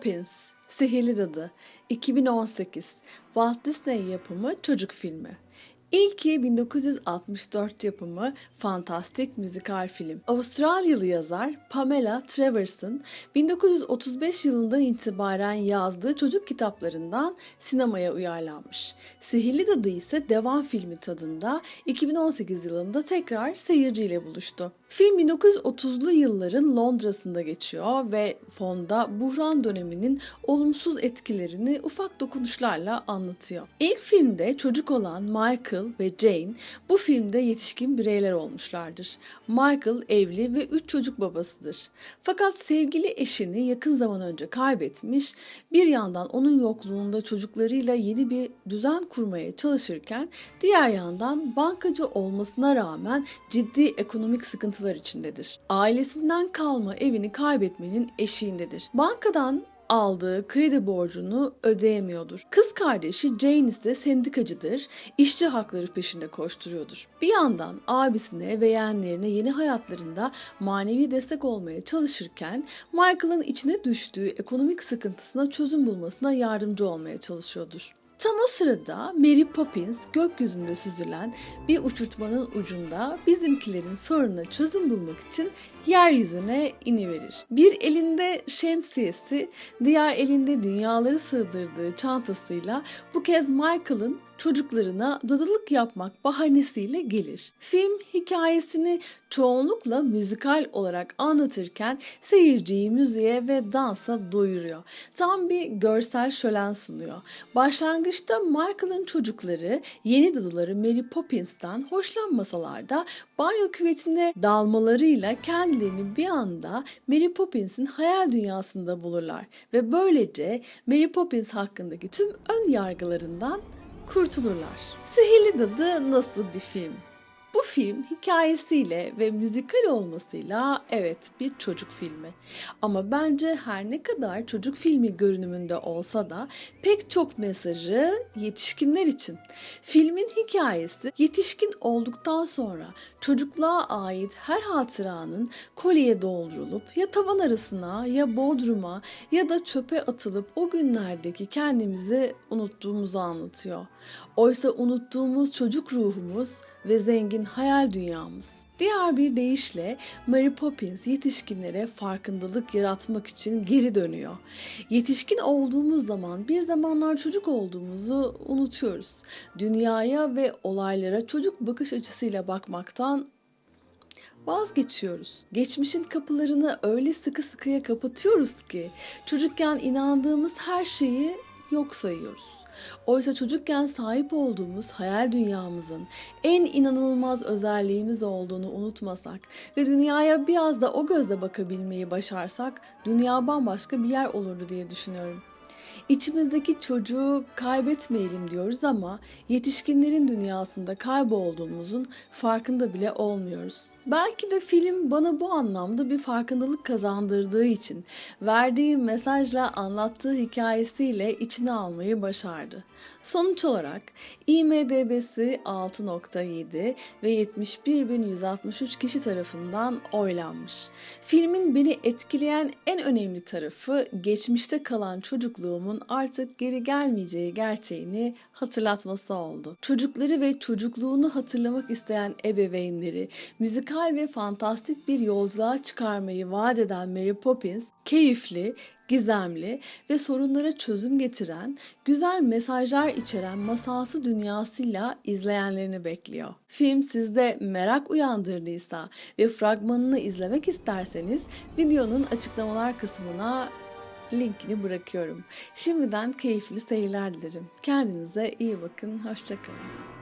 Poppins, Sihirli Dadı, 2018, Walt Disney yapımı çocuk filmi. İlki 1964 yapımı fantastik müzikal film. Avustralyalı yazar Pamela Treverson 1935 yılından itibaren yazdığı çocuk kitaplarından sinemaya uyarlanmış. Sihirli Dadı ise devam filmi tadında 2018 yılında tekrar seyirciyle buluştu. Film 1930'lu yılların Londra'sında geçiyor ve fonda buhran döneminin olumsuz etkilerini ufak dokunuşlarla anlatıyor. İlk filmde çocuk olan Michael ve Jane bu filmde yetişkin bireyler olmuşlardır. Michael evli ve 3 çocuk babasıdır. Fakat sevgili eşini yakın zaman önce kaybetmiş, bir yandan onun yokluğunda çocuklarıyla yeni bir düzen kurmaya çalışırken diğer yandan bankacı olmasına rağmen ciddi ekonomik sıkıntılar içindedir. Ailesinden kalma evini kaybetmenin eşiğindedir. Bankadan aldığı kredi borcunu ödeyemiyordur. Kız kardeşi Jane ise sendikacıdır, işçi hakları peşinde koşturuyordur. Bir yandan abisine ve yeğenlerine yeni hayatlarında manevi destek olmaya çalışırken Michael'ın içine düştüğü ekonomik sıkıntısına çözüm bulmasına yardımcı olmaya çalışıyordur. Tam o sırada Mary Poppins gökyüzünde süzülen bir uçurtmanın ucunda bizimkilerin sorununa çözüm bulmak için yeryüzüne iniverir. Bir elinde şemsiyesi, diğer elinde dünyaları sığdırdığı çantasıyla bu kez Michael'ın çocuklarına dadılık yapmak bahanesiyle gelir. Film hikayesini çoğunlukla müzikal olarak anlatırken seyirciyi müziğe ve dansa doyuruyor. Tam bir görsel şölen sunuyor. Başlangıçta Michael'ın çocukları yeni dadıları Mary Poppins'ten hoşlanmasalar da banyo küvetine dalmalarıyla kendilerini bir anda Mary Poppins'in hayal dünyasında bulurlar ve böylece Mary Poppins hakkındaki tüm ön yargılarından kurtulurlar. Sihirli Dadı nasıl bir film? Bu film hikayesiyle ve müzikal olmasıyla evet bir çocuk filmi. Ama bence her ne kadar çocuk filmi görünümünde olsa da pek çok mesajı yetişkinler için. Filmin hikayesi yetişkin olduktan sonra çocukluğa ait her hatıranın kolyeye doldurulup ya tavan arasına ya bodruma ya da çöpe atılıp o günlerdeki kendimizi unuttuğumuzu anlatıyor. Oysa unuttuğumuz çocuk ruhumuz ve zengin hayal dünyamız. Diğer bir deyişle Mary Poppins yetişkinlere farkındalık yaratmak için geri dönüyor. Yetişkin olduğumuz zaman bir zamanlar çocuk olduğumuzu unutuyoruz. Dünyaya ve olaylara çocuk bakış açısıyla bakmaktan vazgeçiyoruz. Geçmişin kapılarını öyle sıkı sıkıya kapatıyoruz ki çocukken inandığımız her şeyi yok sayıyoruz. Oysa çocukken sahip olduğumuz hayal dünyamızın en inanılmaz özelliğimiz olduğunu unutmasak ve dünyaya biraz da o gözle bakabilmeyi başarsak dünya bambaşka bir yer olurdu diye düşünüyorum. İçimizdeki çocuğu kaybetmeyelim diyoruz ama yetişkinlerin dünyasında kaybolduğumuzun farkında bile olmuyoruz. Belki de film bana bu anlamda bir farkındalık kazandırdığı için verdiği mesajla anlattığı hikayesiyle içine almayı başardı. Sonuç olarak IMDB'si 6.7 ve 71.163 kişi tarafından oylanmış. Filmin beni etkileyen en önemli tarafı geçmişte kalan çocukluğumun artık geri gelmeyeceği gerçeğini hatırlatması oldu. Çocukları ve çocukluğunu hatırlamak isteyen ebeveynleri müzikal ve fantastik bir yolculuğa çıkarmayı vaat eden Mary Poppins keyifli, gizemli ve sorunlara çözüm getiren, güzel mesajlar içeren masalsı dünyasıyla izleyenlerini bekliyor. Film sizde merak uyandırdıysa ve fragmanını izlemek isterseniz videonun açıklamalar kısmına linkini bırakıyorum. Şimdiden keyifli seyirler dilerim. Kendinize iyi bakın, hoşçakalın.